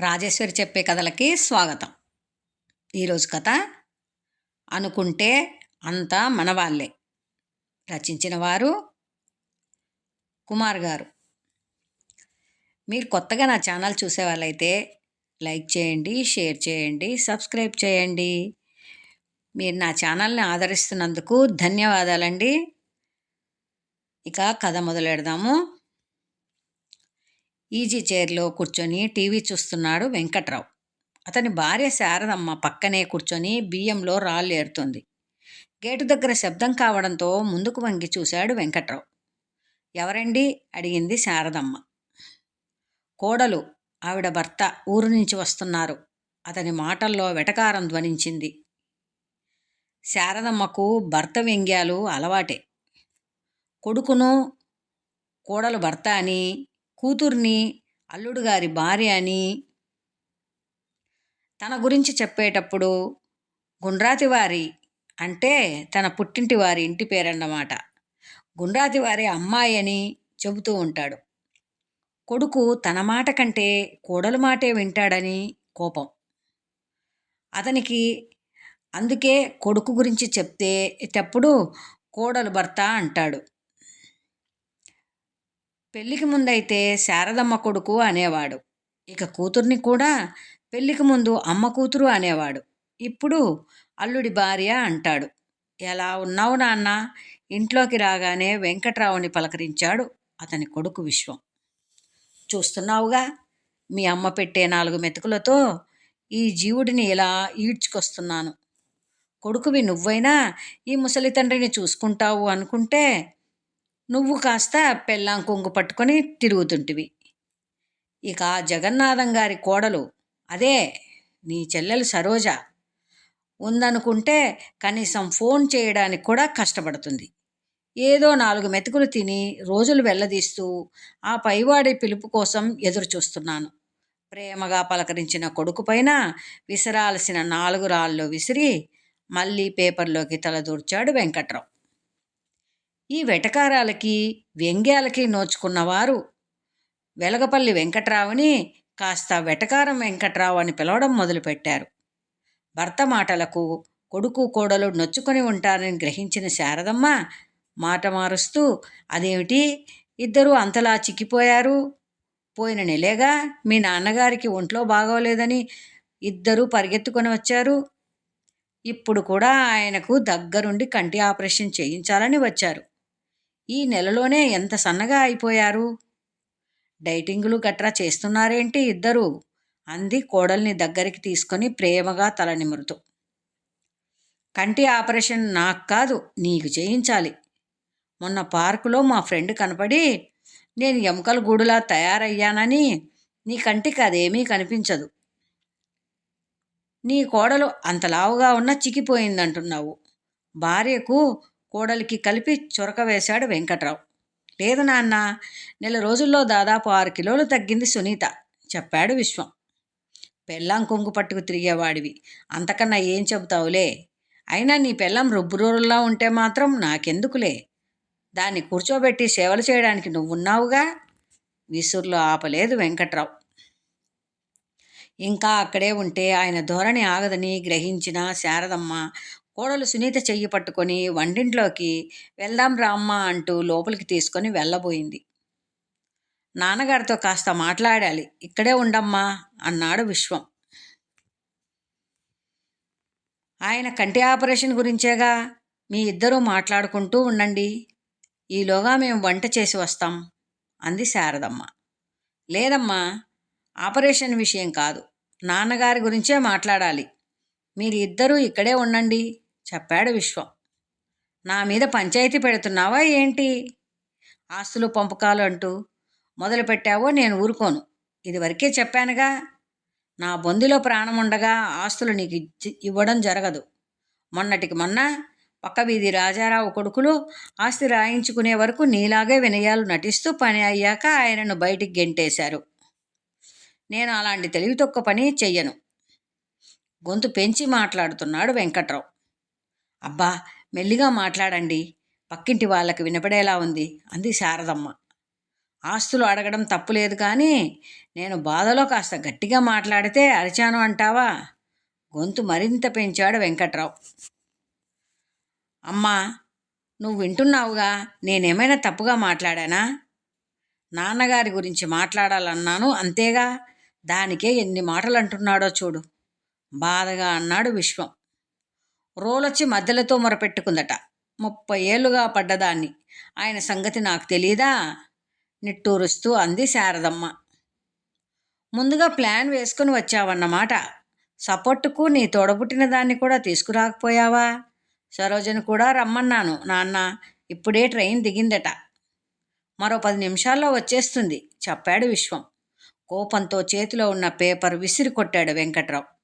రాజేశ్వరి చెప్పే కథలకి స్వాగతం. ఈరోజు కథ అనుకుంటే అంతా మనవాళ్ళే రచించిన వారు కుమార్ గారు. మీరు కొత్తగా నా ఛానల్ చూసేవాళ్ళైతే లైక్ చేయండి షేర్ చేయండి సబ్స్క్రైబ్ చేయండి. మీరు నా ఛానల్ని ఆదరిస్తున్నందుకు ధన్యవాదాలండి. ఇక కథ మొదలెడదాము. ఈజీ చైర్లో కూర్చొని టీవీ చూస్తున్నాడు వెంకట్రావు. అతని భార్య శారదమ్మ పక్కనే కూర్చొని బియ్యంలో రాళ్ళు ఏరుతుంది. గేటు దగ్గర శబ్దం కావడంతో ముందుకు వంగి చూశాడు వెంకట్రావు. ఎవరండి? అడిగింది శారదమ్మ. కోడలు. ఆవిడ భర్త ఊరు నుంచి వస్తున్నారు. అతని మాటల్లో వెటకారం ధ్వనించింది. శారదమ్మకు భర్త వ్యంగ్యాలు అలవాటే. కొడుకును కోడలు భర్త అని కూతుర్ని అల్లుడు గారి భార్య అని తన గురించి చెప్పేటప్పుడు గుండ్రాతి వారి అంటే తన పుట్టింటి వారి ఇంటి పేరన్నమాట. గుండ్రాతి వారి అమ్మాయి అని చెబుతూ ఉంటాడు. కొడుకు తన మాట కంటే కోడలు మాటే వింటాడని కోపం. అతనికి అందుకే కొడుకు గురించి చెప్తే తప్పుడు కోడలు భర్త అంటాడు. పెళ్ళికి ముందైతే శారదమ్మ కొడుకు అనేవాడు. ఇక కూతుర్ని కూడా పెళ్ళికి ముందు అమ్మ కూతురు అనేవాడు. ఇప్పుడు అల్లుడి భార్య అంటాడు. ఎలా ఉన్నావు నాన్న? ఇంట్లోకి రాగానే వెంకట్రావుని పలకరించాడు అతని కొడుకు విశ్వం. చూస్తున్నావుగా? మీ అమ్మ పెట్టే నాలుగు మెతుకులతో ఈ జీవుడిని ఇలా ఈడ్చుకొస్తున్నాను. కొడుకువి నువ్వైనా ఈ ముసలి తండ్రిని చూసుకుంటావు అనుకుంటే నువ్వు కాస్త పెళ్ళాం కొంగు పట్టుకొని తిరుగుతుంటివి. ఇక జగన్నాథం గారి కోడలు అదే నీ చెల్లెలు సరోజ ఉందనుకుంటే కనీసం ఫోన్ చేయడానికి కూడా కష్టపడుతుంది. ఏదో నాలుగు మెతుకులు తిని రోజులు వెళ్ళదీస్తూ ఆ పైవాడి పిలుపు కోసం ఎదురు చూస్తున్నాను ప్రేమగా పలకరించిన కొడుకు పైన విసరాల్సిన నాలుగు రాళ్ళు విసిరి మళ్ళీ పేపర్లోకి తలదూర్చాడు వెంకట్రావు. ఈ వెటకారాలకి వ్యంగ్యాలకి నోచుకున్నవారు. వెలగపల్లి వెంకట్రావుని కాస్త వెటకారం వెంకట్రావు అని పిలవడం మొదలుపెట్టారు. భర్త మాటలకు కొడుకు కోడలు నొచ్చుకొని ఉంటారని గ్రహించిన శారదమ్మ మాట మారుస్తూ అదేమిటి? ఇద్దరూ అంతలా చిక్కిపోయారు? పోయిన నెలేగా మీ నాన్నగారికి ఒంట్లో బాగోలేదని ఇద్దరూ పరిగెత్తుకొని వచ్చారు? ఇప్పుడు కూడా ఆయనకు దగ్గరుండి కంటి ఆపరేషన్ చేయించాలని వచ్చారు. ఈ నెలలోనే ఎంత సన్నగా అయిపోయారు? డైటింగులు గట్రా చేస్తున్నారేంటి ఇద్దరు? అంది కోడల్ని దగ్గరికి తీసుకొని ప్రేమగా తల నిమురుతూ. కంటి ఆపరేషన్ నాకు కాదు నీకు చేయించాలి. మొన్న పార్కులో మా ఫ్రెండ్ కనపడి నేను ఎముకల గూడులా తయారయ్యానని నీ కంటికి అదేమీ కనిపించదు. నీ కోడలు అంత లావుగా ఉన్న చిక్కిపోయిందంటున్నావు. భార్యకు కోడలికి కలిపి చొరక వేశాడు వెంకట్రావు. లేదు నాన్న నెల రోజుల్లో దాదాపు ఆరు కిలోలు తగ్గింది సునీత చెప్పాడు విశ్వం. పెళ్ళాం కొంగు పట్టుకు తిరిగేవాడివి. అంతకన్నా ఏం చెబుతావులే? అయినా నీ పెళ్ళం రుబ్బురోరులా ఉంటే మాత్రం నాకెందుకులే? దాన్ని కూర్చోబెట్టి సేవలు చేయడానికి నువ్వున్నావుగా? విసురులో ఆపలేదు వెంకట్రావు. ఇంకా అక్కడే ఉంటే ఆయన ధోరణి ఆగదని గ్రహించిన శారదమ్మ కోడలు సునీత చెయ్యి పట్టుకొని వంటింట్లోకి వెళ్దాం రామ్మ అంటూ లోపలికి తీసుకొని వెళ్ళబోయింది. నాన్నగారితో కాస్త మాట్లాడాలి. ఇక్కడే ఉండమ్మా అన్నాడు విశ్వం. ఆయన కంటి ఆపరేషన్ గురించేగా మీ ఇద్దరూ మాట్లాడుకుంటూ ఉండండి. ఈలోగా మేము వంట చేసి వస్తాం అంది శారదమ్మ. లేదమ్మా ఆపరేషన్ విషయం కాదు. నాన్నగారి గురించే మాట్లాడాలి. మీరు ఇద్దరూ ఇక్కడే ఉండండి. చెప్పాడు విశ్వం. నా మీద పంచాయతీ పెడుతున్నావా ఏంటి? ఆస్తులు పంపకాలు అంటూ మొదలు పెట్టావో నేను ఊరుకోను. ఇది వరకే చెప్పానుగా నా బొందిలో ప్రాణం ఉండగా ఆస్తులు నీకు ఇవ్వడం జరగదు. మొన్నటికి మొన్న పక్క వీధి రాజారావు కొడుకులు ఆస్తి రాయించుకునే వరకు నీలాగే వినయాలు నటిస్తూ పని అయ్యాక ఆయనను బయటికి గెంటేశారు. నేను అలాంటి తెలివి తొక్క పని చెయ్యను. గొంతు పెంచి మాట్లాడుతున్నాడు వెంకట్రావు. అబ్బా మెల్లిగా మాట్లాడండి. పక్కింటి వాళ్ళకి వినపడేలా ఉంది అంది శారదమ్మ. ఆస్తులు అడగడం తప్పులేదు కానీ నేను బాధలో కాస్త గట్టిగా మాట్లాడితే అరిచాను అంటావా? గొంతు మరింత పెంచాడు వెంకట్రావు. అమ్మా నువ్వు వింటున్నావుగా? నేనేమైనా తప్పుగా మాట్లాడానా? నాన్నగారి గురించి మాట్లాడాలన్నాను అంతేగా? దానికే ఎన్ని మాటలు అంటున్నాడో చూడు. బాధగా అన్నాడు విశ్వం. రోలొచ్చి మధ్యలతో మొరపెట్టుకుందట. ముప్పై ఏళ్ళుగా పడ్డదాన్ని. ఆయన సంగతి నాకు తెలీదా? నిట్టూరుస్తూ అంది శారదమ్మ. ముందుగా ప్లాన్ వేసుకుని వచ్చావన్నమాట. సపోర్టుకు నీ తోడబుట్టిన దాన్ని కూడా తీసుకురాకపోయావా? సరోజను కూడా రమ్మన్నాను నాన్న. ఇప్పుడే ట్రైన్ దిగిందట. మరో పది నిమిషాల్లో వచ్చేస్తుంది చెప్పాడు విశ్వం. కోపంతో చేతిలో ఉన్న పేపర్ విసిరి కొట్టాడు వెంకట్రావు.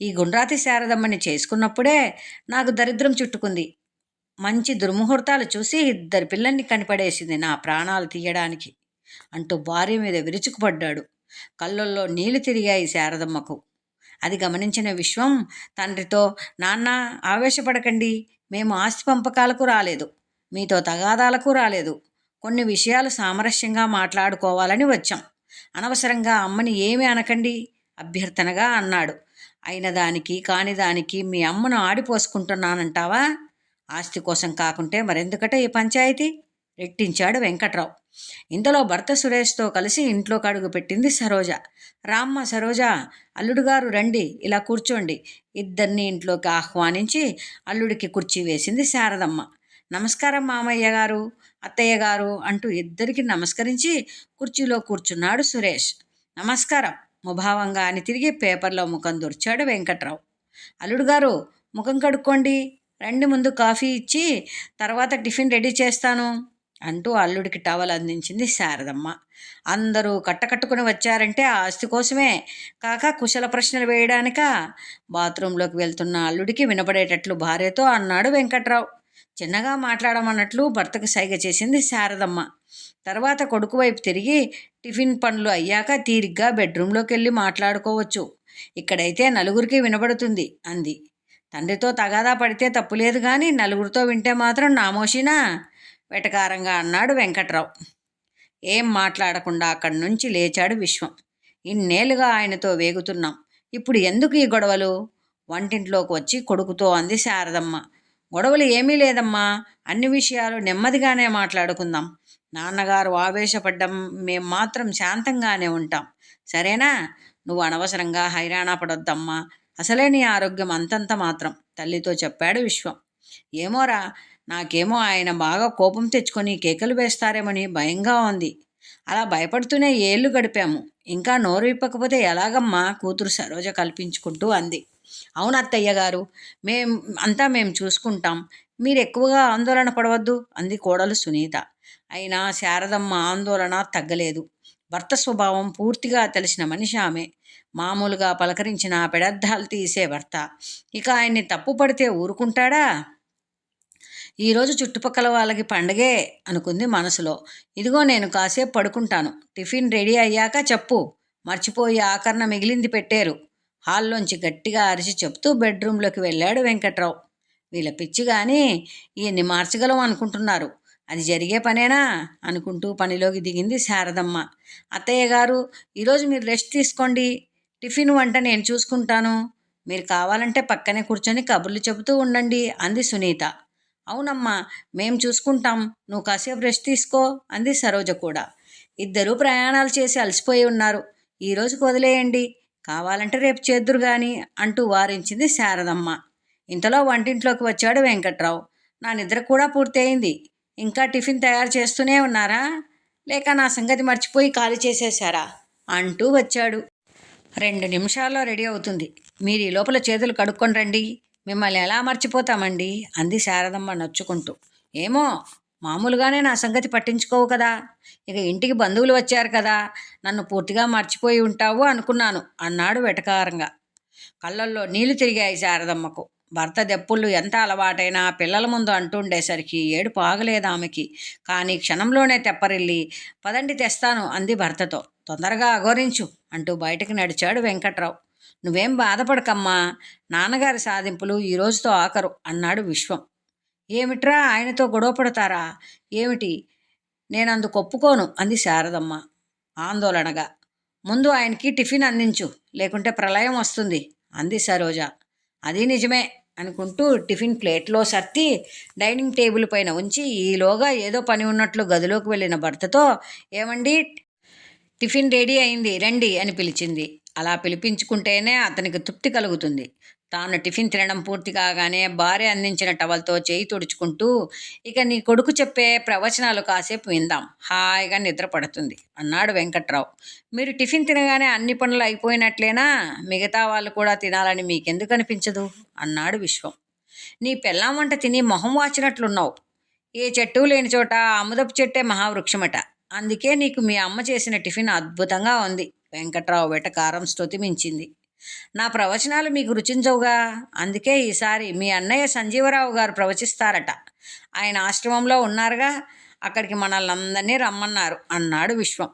ఈ గుండ్రాతి శారదమ్మని చేసుకున్నప్పుడే నాకు దరిద్రం చుట్టుకుంది. మంచి దుర్ముహూర్తాలు చూసి ఇద్దరు పిల్లల్ని కనిపడేసింది నా ప్రాణాలు తీయడానికి అంటూ భార్య మీద విరుచుకుపడ్డాడు. కళ్ళల్లో నీళ్ళు తిరిగాయి శారదమ్మకు. అది గమనించిన విశ్వం తండ్రితో నాన్న ఆవేశపడకండి. మేము ఆస్తి పంపకాలకు రాలేదు. మీతో తగాదాలకు రాలేదు. కొన్ని విషయాలు సామరస్యంగా మాట్లాడుకోవాలని వచ్చాం. అనవసరంగా అమ్మని ఏమి అనకండి. అభ్యర్థనగా అన్నాడు. అయిన దానికి కాని దానికి మీ అమ్మను ఆడిపోసుకుంటున్నానంటావా? ఆస్తి కోసం కాకుంటే మరెందుకట ఈ పంచాయతీ? రెట్టించాడు వెంకట్రావు. ఇంతలో భర్త సురేష్తో కలిసి ఇంట్లో కడుగు పెట్టింది సరోజ. రామ్మ సరోజ అల్లుడు గారు రండి ఇలా కూర్చోండి. ఇద్దరిని ఇంట్లోకి ఆహ్వానించి అల్లుడికి కుర్చీ వేసింది శారదమ్మ. నమస్కారం మామయ్య గారు అత్తయ్య గారు అంటూ ఇద్దరికి నమస్కరించి కుర్చీలో కూర్చున్నాడు సురేష్. నమస్కారం. ముభావంగా అని తిరిగి పేపర్లో ముఖం దొరిచాడు వెంకట్రావు. అల్లుడు గారు ముఖం కడుక్కోండి రండి ముందు కాఫీ ఇచ్చి తర్వాత టిఫిన్ రెడీ చేస్తాను అంటూ అల్లుడికి టవల్ అందించింది శారదమ్మ. అందరూ కట్టకట్టుకుని వచ్చారంటే ఆ ఆస్తి కోసమే. కాక కుశల ప్రశ్నలు వేయడానిక? బాత్రూంలోకి వెళ్తున్న అల్లుడికి వినపడేటట్లు భార్యతో అన్నాడు వెంకట్రావు. చిన్నగా మాట్లాడమన్నట్లు భర్తకు సైగ చేసింది శారదమ్మ. తర్వాత కొడుకు వైపు తిరిగి టిఫిన్ పనులు అయ్యాక తీరిగ్గా బెడ్రూమ్లోకి వెళ్ళి మాట్లాడుకోవచ్చు. ఇక్కడైతే నలుగురికి వినబడుతుంది అంది. తండ్రితో తగాదా పడితే తప్పులేదు కానీ నలుగురితో వింటే మాత్రం నామోషినా? వెటకారంగా అన్నాడు వెంకట్రావు. ఏం మాట్లాడకుండా అక్కడి నుంచి లేచాడు విశ్వం. ఇన్నేళ్ళుగా ఆయనతో వేగుతున్నాం. ఇప్పుడు ఎందుకు ఈ గొడవలు? వంటింట్లోకి వచ్చి కొడుకుతో అంది శారదమ్మ. గొడవలు ఏమీ లేదమ్మా. అన్ని విషయాలు నెమ్మదిగానే మాట్లాడుకుందాం. నాన్నగారు ఆవేశపడ్డం మేం మాత్రం శాంతంగానే ఉంటాం. సరేనా? నువ్వు అనవసరంగా హైరాణ పడొద్దమ్మా. అసలే నీ ఆరోగ్యం అంతంత మాత్రం తల్లితో చెప్పాడు విశ్వం. ఏమోరా నాకేమో ఆయన బాగా కోపం తెచ్చుకొని కేకలు వేస్తారేమని భయంగా ఉంది. అలా భయపడుతూనే ఏళ్ళు గడిపాము. ఇంకా నోరు విప్పకపోతే ఎలాగమ్మా? కూతురు సరోజ కల్పించుకుంటూ అంది. అవును అత్తయ్య గారు. మేం అంతా మేము చూసుకుంటాం. మీరు ఎక్కువగా ఆందోళన పడవద్దు అంది కోడలు సునీత. అయినా శారదమ్మ ఆందోళన తగ్గలేదు. భర్త స్వభావం పూర్తిగా తెలిసిన మనిషి ఆమె. మామూలుగా పలకరించిన పెడద్దాలు తీసే భర్త. ఇక ఆయన్ని తప్పు పడితే ఊరుకుంటాడా? ఈరోజు చుట్టుపక్కల వాళ్ళకి పండగే అనుకుంది మనసులో. ఇదిగో నేను కాసేపు పడుకుంటాను. టిఫిన్ రెడీ అయ్యాక చెప్పు. మర్చిపోయి ఆకరణ మిగిలింది పెట్టారు. హాల్లోంచి గట్టిగా అరిచి చెప్తూ బెడ్రూమ్లోకి వెళ్ళాడు వెంకట్రావు. వీళ్ళ పిచ్చి కానీ ఈయన్ని మార్చగలం అనుకుంటున్నారు. అది జరిగే పనేనా? అనుకుంటూ పనిలోకి దిగింది శారదమ్మ. అత్తయ్య గారు ఈరోజు మీరు రెస్ట్ తీసుకోండి. టిఫిన్ వంట నేను చూసుకుంటాను. మీరు కావాలంటే పక్కనే కూర్చొని కబుర్లు చెబుతూ ఉండండి అంది సునీత. అవునమ్మా మేం చూసుకుంటాం. నువ్వు కాసేపు రెస్ట్ తీసుకో అంది సరోజ కూడా. ఇద్దరూ ప్రయాణాలు చేసి అలసిపోయి ఉన్నారు. ఈరోజుకు వదిలేయండి. కావాలంటే రేపు చేద్దురు గాని అంటూ వారించింది శారదమ్మ. ఇంతలో వంటింట్లోకి వచ్చాడు వెంకట్రావు. నా నిద్ర కూడా పూర్తయింది. ఇంకా టిఫిన్ తయారు చేస్తూనే ఉన్నారా? లేక నా సంగతి మర్చిపోయి ఖాళీ చేసేశారా? అంటూ వచ్చాడు. రెండు నిమిషాల్లో రెడీ అవుతుంది. మీరు ఈ లోపల చేతులు కడుక్కొని రండి. మిమ్మల్ని ఎలా మర్చిపోతామండి? అంది శారదమ్మ నొచ్చుకుంటూ. ఏమో మామూలుగానే నా సంగతి పట్టించుకోవు కదా. ఇక ఇంటికి బంధువులు వచ్చారు కదా. నన్ను పూర్తిగా మర్చిపోయి ఉంటావు అనుకున్నాను అన్నాడు వెటకారంగా. కళ్ళల్లో నీళ్ళు తిరిగాయి శారదమ్మకు. భర్త దెప్పుళ్ళు ఎంత అలవాటైనా పిల్లల ముందు అంటుండేసరికి ఏడుపు ఆగలేదు ఆమెకి. కానీ క్షణంలోనే తెప్పరిల్లి పదండి తెస్తాను అంది భర్తతో. తొందరగా అఘోరించు అంటూ బయటకు నడిచాడు వెంకట్రావు. నువ్వేం బాధపడకమ్మా నాన్నగారి సాధింపులు ఈరోజుతో ఆకరు ఆఖరు అన్నాడు విశ్వం. ఏమిట్రా ఆయనతో గొడవ పడతారా? ఏమిటి? నేను అందుకు ఒప్పుకోను అంది శారదమ్మ ఆందోళనగా. ముందు ఆయనకి టిఫిన్ అందించు లేకుంటే ప్రళయం వస్తుంది అంది సరోజ. అది నిజమే అనుకుంటూ టిఫిన్ ప్లేట్లో సర్తి డైనింగ్ టేబుల్ పైన ఉంచి ఈలోగా ఏదో పని ఉన్నట్లు గదిలోకి వెళ్ళిన భర్తతో ఏమండి టిఫిన్ రెడీ అయింది రండి అని పిలిచింది. అలా పిలిపించుకుంటేనే అతనికి తృప్తి కలుగుతుంది. తాను టిఫిన్ తినడం పూర్తి కాగానే భార్య అందించిన టవల్తో చేయి తుడుచుకుంటూ ఇక నీ కొడుకు చెప్పే ప్రవచనాలు కాసేపు విందాం. హాయిగా నిద్రపడుతుంది అన్నాడు వెంకట్రావు. మీరు టిఫిన్ తినగానే అన్ని పనులు అయిపోయినట్లేనా? మిగతా వాళ్ళు కూడా తినాలని మీకెందుకు అనిపించదు? అన్నాడు విశ్వం. నీ పెళ్ళాం వంట తిని మొహం వాచినట్లున్నావు. ఏ చెట్టు లేని చోట అముదపు చెట్టే మహావృక్షమట. అందుకే నీకు మీ అమ్మ చేసిన టిఫిన్ అద్భుతంగా ఉంది. వెంకట్రావు వెటకారం స్తుతి మించింది నా ప్రవచనాలు మీకు రుచించవుగా? అందుకే ఈసారి మీ అన్నయ్య సంజీవరావు గారు ప్రవచిస్తారట. ఆయన ఆశ్రమంలో ఉన్నారుగా? అక్కడికి మనల్ని అందరినీ రమ్మన్నారు అన్నాడు విశ్వం.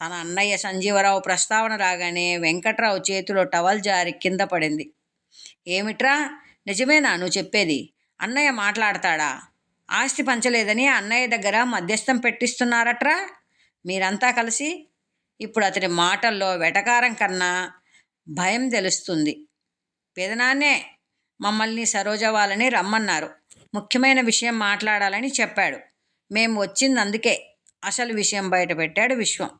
తన అన్నయ్య సంజీవరావు ప్రస్తావన రాగానే వెంకట్రావు చేతిలో టవల్ జారి కింద పడింది. ఏమిట్రా? నిజమేనా నువ్వు చెప్పేది? అన్నయ్య మాట్లాడతాడా? ఆస్తి పంచలేదని అన్నయ్య దగ్గర మధ్యస్థం పెట్టిస్తున్నారట్రా? మీరంతా కలిసి? ఇప్పుడు అతని మాటల్లో వెటకారం కన్నా భయం తెలుస్తుంది. పెదనాన్నే మమ్మల్ని సరోజ వాళ్ళని రమ్మన్నారు. ముఖ్యమైన విషయం మాట్లాడాలని చెప్పాడు. మేము వచ్చింది అందుకే అసలు విషయం బయట పెట్టాడు విశ్వం.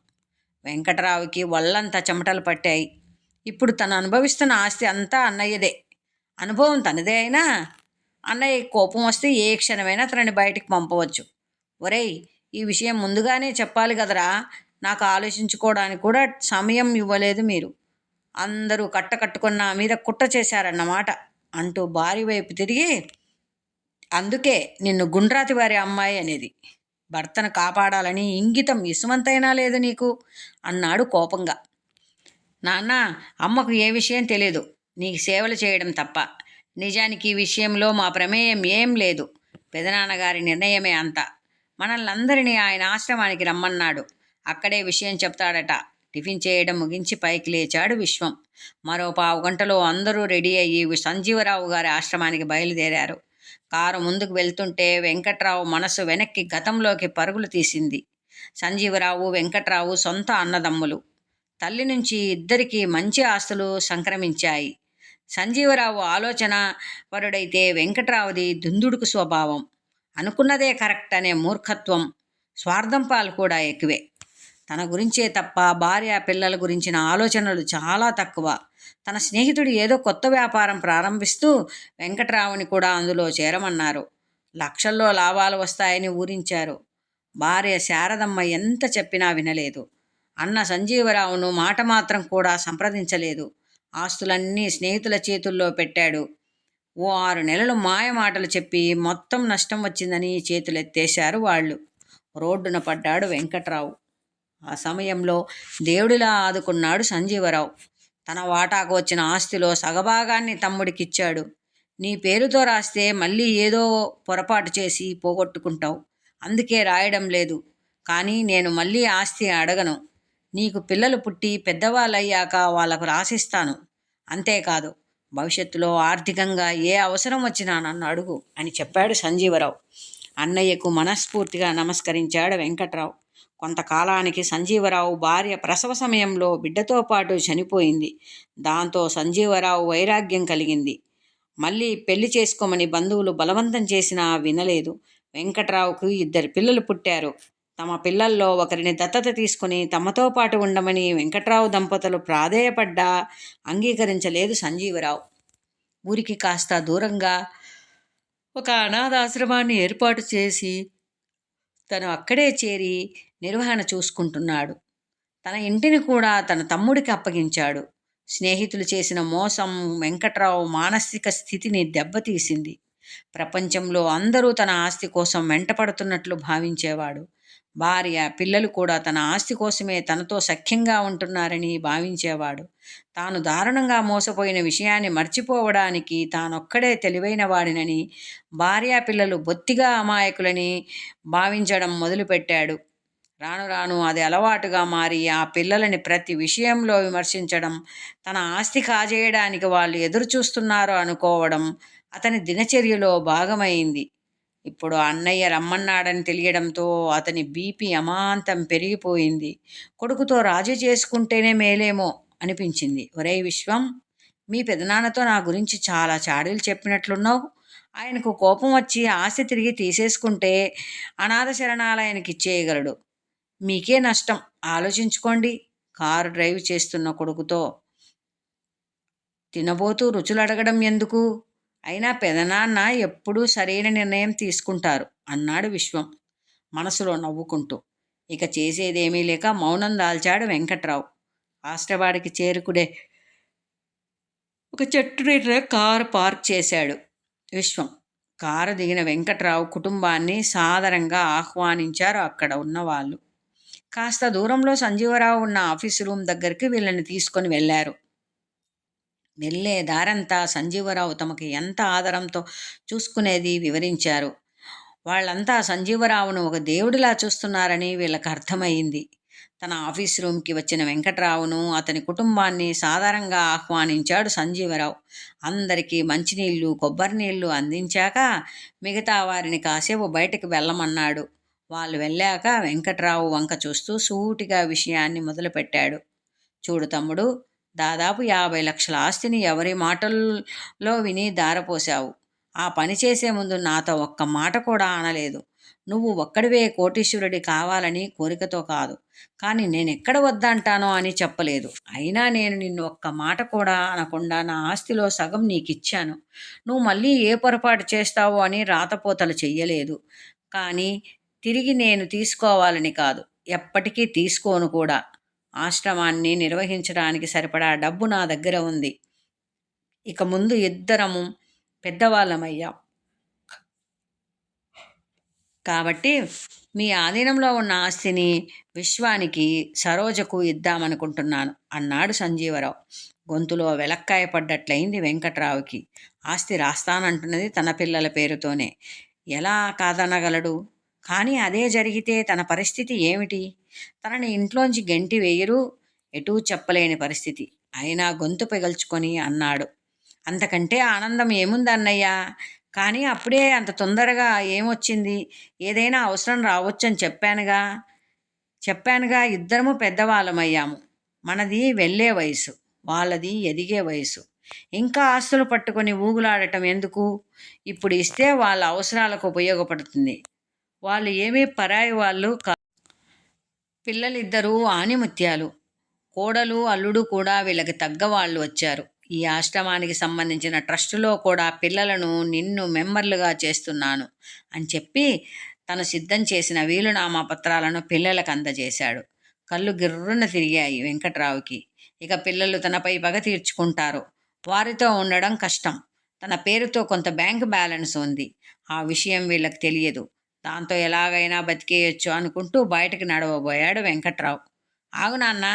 వెంకటరావుకి ఒళ్ళంతా చెమటలు పట్టాయి. ఇప్పుడు తను అనుభవిస్తున్న ఆస్తి అంతా అన్నయ్యదే. అనుభవం తనదే అయినా అన్నయ్య కోపం వస్తే ఏ క్షణమైనా తనని బయటికి పంపవచ్చు. ఒరేయ్ ఈ విషయం ముందుగానే చెప్పాలి కదరా. నాకు ఆలోచించుకోవడానికి కూడా సమయం ఇవ్వలేదు మీరు. అందరూ కట్టకట్టుకున్న మీద కుట్ర చేశారన్నమాట అంటూ భార్య వైపు తిరిగి అందుకే నిన్ను గుండ్రాతి వారి అమ్మాయి అనేది. భర్తను కాపాడాలని ఇంగితం ఇసుమంతైనా లేదు నీకు అన్నాడు కోపంగా. నాన్న అమ్మకు ఏ విషయం తెలియదు నీకు సేవలు చేయడం తప్ప. నిజానికి ఈ విషయంలో మా ప్రమేయం ఏం లేదు. పెదనాన్నగారి నిర్ణయమే అంత. మనల్ని అందరినీ ఆయన ఆశ్రమానికి రమ్మన్నాడు. అక్కడే విషయం చెప్తాడట. టిఫిన్ చేయడం ముగించి పైకి లేచాడు విశ్వం. మరో పావు గంటలో అందరూ రెడీ అయ్యి సంజీవరావు గారి ఆశ్రమానికి బయలుదేరారు. కారు ముందుకు వెళ్తుంటే వెంకట్రావు మనసు వెనక్కి గతంలోకి పరుగులు తీసింది. సంజీవరావు వెంకట్రావు సొంత అన్నదమ్ములు. తల్లి నుంచి ఇద్దరికీ మంచి ఆస్తులు సంక్రమించాయి. సంజీవరావు ఆలోచన పరుడైతే వెంకట్రావుది దుందుడుకు స్వభావం. అనుకున్నదే కరెక్ట్ అనే మూర్ఖత్వం. స్వార్థం పాలు కూడా ఎక్కువే. తన గురించే తప్ప భార్య పిల్లల గురించిన ఆలోచనలు చాలా తక్కువ. తన స్నేహితుడు ఏదో కొత్త వ్యాపారం ప్రారంభిస్తూ వెంకట్రావుని కూడా అందులో చేరమన్నారు. లక్షల్లో లాభాలు వస్తాయని ఊరించారు. భార్య శారదమ్మ ఎంత చెప్పినా వినలేదు. అన్న సంజీవరావును మాట మాత్రం కూడా సంప్రదించలేదు. ఆస్తులన్నీ స్నేహితుల చేతుల్లో పెట్టాడు. ఓ ఆరు నెలలు మాయ మాటలు చెప్పి మొత్తం నష్టం వచ్చిందని చేతులెత్తేశారు వాళ్ళు. రోడ్డున పడ్డాడు వెంకట్రావు. ఆ సమయంలో దేవుడిలా ఆదుకున్నాడు సంజీవరావు. తన వాటాకు వచ్చిన ఆస్తిలో సగభాగాన్ని తమ్ముడికిచ్చాడు. నీ పేరుతో రాస్తే మళ్ళీ ఏదో పొరపాటు చేసి పోగొట్టుకుంటావు. అందుకే రాయడం లేదు. కానీ నేను మళ్ళీ ఆస్తి అడగను. నీకు పిల్లలు పుట్టి పెద్దవాళ్ళయ్యాక వాళ్ళకు రాసిస్తాను. అంతేకాదు భవిష్యత్తులో ఆర్థికంగా ఏ అవసరం వచ్చినా నన్ను అడుగు అని చెప్పాడు సంజీవరావు. అన్నయ్యకు మనస్ఫూర్తిగా నమస్కరించాడు వెంకట్రావు. కొంతకాలానికి సంజీవరావు భార్య ప్రసవ సమయంలో బిడ్డతో పాటు చనిపోయింది. దాంతో సంజీవరావు వైరాగ్యం కలిగింది. మళ్ళీ పెళ్ళి చేసుకోమని బంధువులు బలవంతం చేసినా వినలేదు. వెంకట్రావుకు ఇద్దరు పిల్లలు పుట్టారు. తమ పిల్లల్లో ఒకరిని దత్తత తీసుకుని తమతో పాటు ఉండమని వెంకట్రావు దంపతులు ప్రాధేయపడ్డా అంగీకరించలేదు సంజీవరావు. ఊరికి కాస్త దూరంగా ఒక అనాథాశ్రమాన్ని ఏర్పాటు చేసి తను అక్కడే చేరి నిర్వహణ చూసుకుంటున్నాడు. తన ఇంటిని కూడా తన తమ్ముడికి అప్పగించాడు. స్నేహితులు చేసిన మోసం వెంకట్రావు మానసిక స్థితిని దెబ్బతీసింది. ప్రపంచంలో అందరూ తన ఆస్తి కోసం వెంటపడుతున్నట్లు భావించేవాడు. భార్య పిల్లలు కూడా తన ఆస్తి కోసమే తనతో సఖ్యంగా ఉంటున్నారని భావించేవాడు. తాను దారుణంగా మోసపోయిన విషయాన్ని మర్చిపోవడానికి తానొక్కడే తెలివైన వాడినని భార్య పిల్లలు బొత్తిగా అమాయకులని భావించడం మొదలుపెట్టాడు. రాను రాను అది అలవాటుగా మారి ఆ పిల్లలని ప్రతి విషయంలో విమర్శించడం తన ఆస్తి కాజేయడానికి వాళ్ళు ఎదురు చూస్తున్నారు అనుకోవడం అతని దినచర్యలో భాగమైంది. ఇప్పుడు అన్నయ్య రమ్మన్నాడని తెలియడంతో అతని బీపీ అమాంతం పెరిగిపోయింది. కొడుకుతో రాజీ చేసుకుంటేనే మేలేమో అనిపించింది. ఒరే విశ్వం మీ పెదనాన్నతో నా గురించి చాలా చాడీలు చెప్పినట్లున్నావు. ఆయనకు కోపం వచ్చి ఆస్తి తిరిగి తీసేసుకుంటే అనాథ శరణాలయానికి ఇచ్చేయగలడు. మీకే నష్టం. ఆలోచించుకోండి. కారు డ్రైవ్ చేస్తున్న కొడుకుతో తినబోతూ రుచులు అడగడం ఎందుకు? అయినా పెదనాన్న ఎప్పుడూ సరైన నిర్ణయం తీసుకుంటారు అన్నాడు విశ్వం మనసులో నవ్వుకుంటూ. ఇక చేసేదేమీ లేక మౌనం దాల్చాడు వెంకట్రావు. ఆస్ట్రవాడికి చేరుకుడే ఒక చెట్టు నీటిలో కారు పార్క్ చేశాడు విశ్వం. కారు దిగిన వెంకట్రావు కుటుంబాన్ని సాదరంగా ఆహ్వానించారు అక్కడ ఉన్న వాళ్ళు కాస్త దూరంలో సంజీవరావు ఉన్న ఆఫీసు రూమ్ దగ్గరికి వీళ్ళని తీసుకొని వెళ్ళారు. వెళ్ళే దారంతా సంజీవరావు తమకి ఎంత ఆదరంతో చూసుకునేది వివరించారు. వాళ్ళంతా సంజీవరావును ఒక దేవుడిలా చూస్తున్నారని వీళ్ళకి అర్థమైంది. తన ఆఫీస్ రూమ్కి వచ్చిన వెంకట్రావును అతని కుటుంబాన్ని సాధారణంగా ఆహ్వానించాడు సంజీవరావు. అందరికీ మంచినీళ్ళు కొబ్బరి నీళ్ళు అందించాక మిగతా వారిని కాసేపు బయటకు వెళ్ళమన్నాడు. వాళ్ళు వెళ్ళాక వెంకట్రావు వంక చూస్తూ సూటిగా విషయాన్ని మొదలుపెట్టాడు. చూడు తమ్ముడు దాదాపు యాభై లక్షల ఆస్తిని ఎవరి మాటల్లో విని దారపోశావు. ఆ పని చేసే ముందు నాతో ఒక్క మాట కూడా అనలేదు నువ్వు ఒక్కడివే కోటీశ్వరుడి కావాలని కోరికతో కాదు. కానీ నేను ఎక్కడ వద్దంటానో అని చెప్పలేదు. అయినా నేను నిన్ను ఒక్క మాట కూడా అనకుండా నా ఆస్తిలో సగం నీకు ఇచ్చాను నువ్వు మళ్ళీ ఏ పొరపాటు చేస్తావో అని రాతపోతలు చెయ్యలేదు. కానీ తిరిగి నేను తీసుకోవాలని కాదు. ఎప్పటికీ తీసుకోను కూడా. ఆశ్రమాన్ని నిర్వహించడానికి సరిపడా డబ్బు నా దగ్గర ఉంది. ఇక ముందు ఇద్దరము పెద్దవాళ్ళమయ్యాం. కాబట్టి మీ ఆధీనంలో ఉన్న ఆస్తిని విశ్వానికి సరోజకు ఇద్దామనుకుంటున్నాను అన్నాడు సంజీవరావు. గొంతులో వెలక్కాయ పడ్డట్లయింది వెంకట్రావుకి. ఆస్తి రాస్తానంటున్నది తన పిల్లల పేరుతోనే. ఎలా కాదనగలడు? కానీ అదే జరిగితే తన పరిస్థితి ఏమిటి? తనని ఇంట్లోంచి గెంటి వేయరు ఎటూ చెప్పలేని పరిస్థితి. అయినా గొంతు పిగల్చుకొని అన్నాడు. అంతకంటే ఆనందం ఏముంది కానీ అప్పుడే అంత తొందరగా ఏమొచ్చింది? ఏదైనా అవసరం రావచ్చని చెప్పానుగా. చెప్పానుగా ఇద్దరము పెద్దవాళ్ళమయ్యాము. మనది వెళ్ళే వయసు వాళ్ళది ఎదిగే వయసు. ఇంకా ఆస్తులు పట్టుకొని ఊగులాడటం ఎందుకు? ఇప్పుడు ఇస్తే వాళ్ళ అవసరాలకు ఉపయోగపడుతుంది. వాళ్ళు ఏమీ పరాయి వాళ్ళు కా పిల్లలిద్దరూ ఆనిముత్యాలు కోడలు అల్లుడు కూడా వీళ్ళకి తగ్గ వాళ్ళు వచ్చారు. ఈ ఆశ్రమానికి సంబంధించిన ట్రస్టులో కూడా పిల్లలను నిన్ను మెంబర్లుగా చేస్తున్నాను అని చెప్పి తను సిద్ధం చేసిన వీలునామా పత్రాలను పిల్లలకు అందజేశాడు. కళ్ళు గిర్రున తిరిగాయి వెంకట్రావుకి. ఇక పిల్లలు తనపై పగ తీర్చుకుంటారు. వారితో ఉండడం కష్టం. తన పేరుతో కొంత బ్యాంక్ బ్యాలెన్స్ ఉంది. ఆ విషయం వీళ్ళకి తెలియదు. దాంతో ఎలాగైనా బతికేయొచ్చు అనుకుంటూ బయటకు నడవబోయాడు వెంకట్రావు. ఆగు నాన్న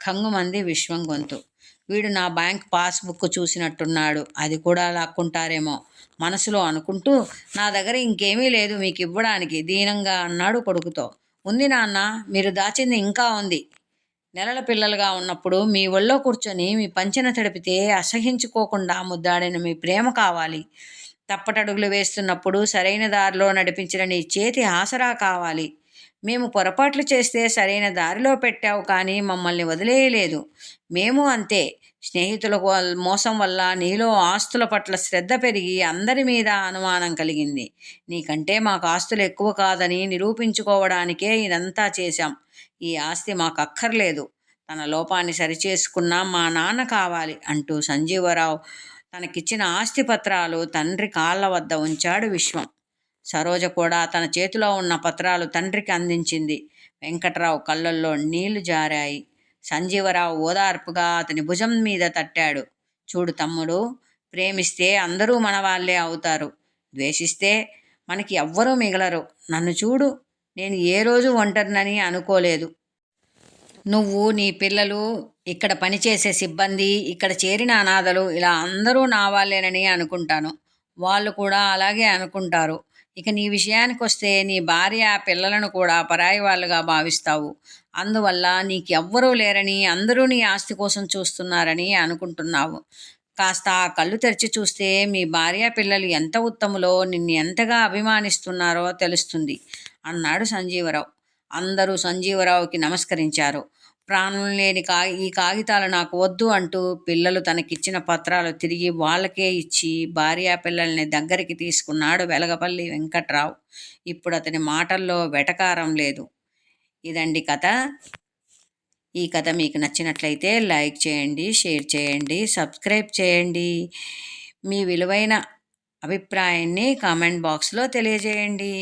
కంగుమంది విశ్వం గొంతు. వీడు నా బ్యాంక్ పాస్బుక్ చూసినట్టున్నాడు. అది కూడా లాక్కుంటారేమో మనసులో అనుకుంటూ నా దగ్గర ఇంకేమీ లేదు మీకు ఇవ్వడానికి దీనంగా అన్నాడు కొడుకుతో. ఉంది నాన్న మీరు దాచింది ఇంకా ఉంది. నెలల పిల్లలుగా ఉన్నప్పుడు మీ ఒళ్ళో కూర్చొని మీ పంచెన తడిపితే అసహించుకోకుండా ముద్దాడిన మీ ప్రేమ కావాలి. తప్పటడుగులు వేస్తున్నప్పుడు సరైన దారిలో నడిపించిన నీ చేతి ఆసరా కావాలి. మేము పొరపాట్లు చేస్తే సరైన దారిలో పెట్టావు కానీ మమ్మల్ని వదిలేయలేదు. మేము అంతే. స్నేహితుల మోసం వల్ల నీలో ఆస్తుల పట్ల శ్రద్ధ పెరిగి అందరి మీద అనుమానం కలిగింది. నీకంటే మాకు ఆస్తులు ఎక్కువ కాదని నిరూపించుకోవడానికే ఇదంతా చేశాం. ఈ ఆస్తి మాకు అక్కర్లేదు తన లోపాన్ని సరిచేసుకున్నా మా నాన్న కావాలి అంటూ సంజీవరావు తనకిచ్చిన ఆస్తి పత్రాలు తండ్రి కాళ్ళ వద్ద ఉంచాడు విశ్వం. సరోజ కూడా తన చేతిలో ఉన్న పత్రాలు తండ్రికి అందించింది. వెంకట్రావు కళ్ళల్లో నీళ్ళు జారాయి. సంజీవరావు ఓదార్పుగా అతని భుజం మీద తట్టాడు. చూడు తమ్ముడు ప్రేమిస్తే అందరూ మన వాళ్ళే అవుతారు. ద్వేషిస్తే మనకి ఎవ్వరూ మిగలరు. నన్ను చూడు నేను ఏ రోజు ఒంటరినని అనుకోలేదు. నువ్వు నీ పిల్లలు ఇక్కడ పనిచేసే సిబ్బంది ఇక్కడ చేరిన అనాథలు ఇలా అందరూ నా వాళ్ళేనని అనుకుంటాను. వాళ్ళు కూడా అలాగే అనుకుంటారు. ఇక నీ విషయానికి వస్తే నీ భార్య పిల్లలను కూడా పరాయి వాళ్ళుగా భావిస్తావు. అందువల్ల నీకు ఎవ్వరూ లేరని అందరూ నీ ఆస్తి కోసం చూస్తున్నారని అనుకుంటున్నావు. కాస్త ఆ కళ్ళు తెరిచి చూస్తే మీ భార్య పిల్లలు ఎంత ఉత్తములో నిన్ను ఎంతగా అభిమానిస్తున్నారో తెలుస్తుంది అన్నాడు సంజీవరావు. అందరూ సంజీవరావుకి నమస్కరించారు. ప్రాణం లేని కా ఈ కాగితాలు నాకు వద్దు అంటూ పిల్లలు తనకిచ్చిన పత్రాలు తిరిగి వాళ్ళకే ఇచ్చి భార్యా పిల్లల్ని దగ్గరికి తీసుకున్నాడు వెలగపల్లి వెంకట్రావు. ఇప్పుడు అతని మాటల్లో వెటకారం లేదు. ఇదండి కథ. ఈ కథ మీకు నచ్చినట్లయితే లైక్ చేయండి షేర్ చేయండి సబ్స్క్రైబ్ చేయండి. మీ విలువైన అభిప్రాయాన్ని కామెంట్ బాక్స్లో తెలియజేయండి.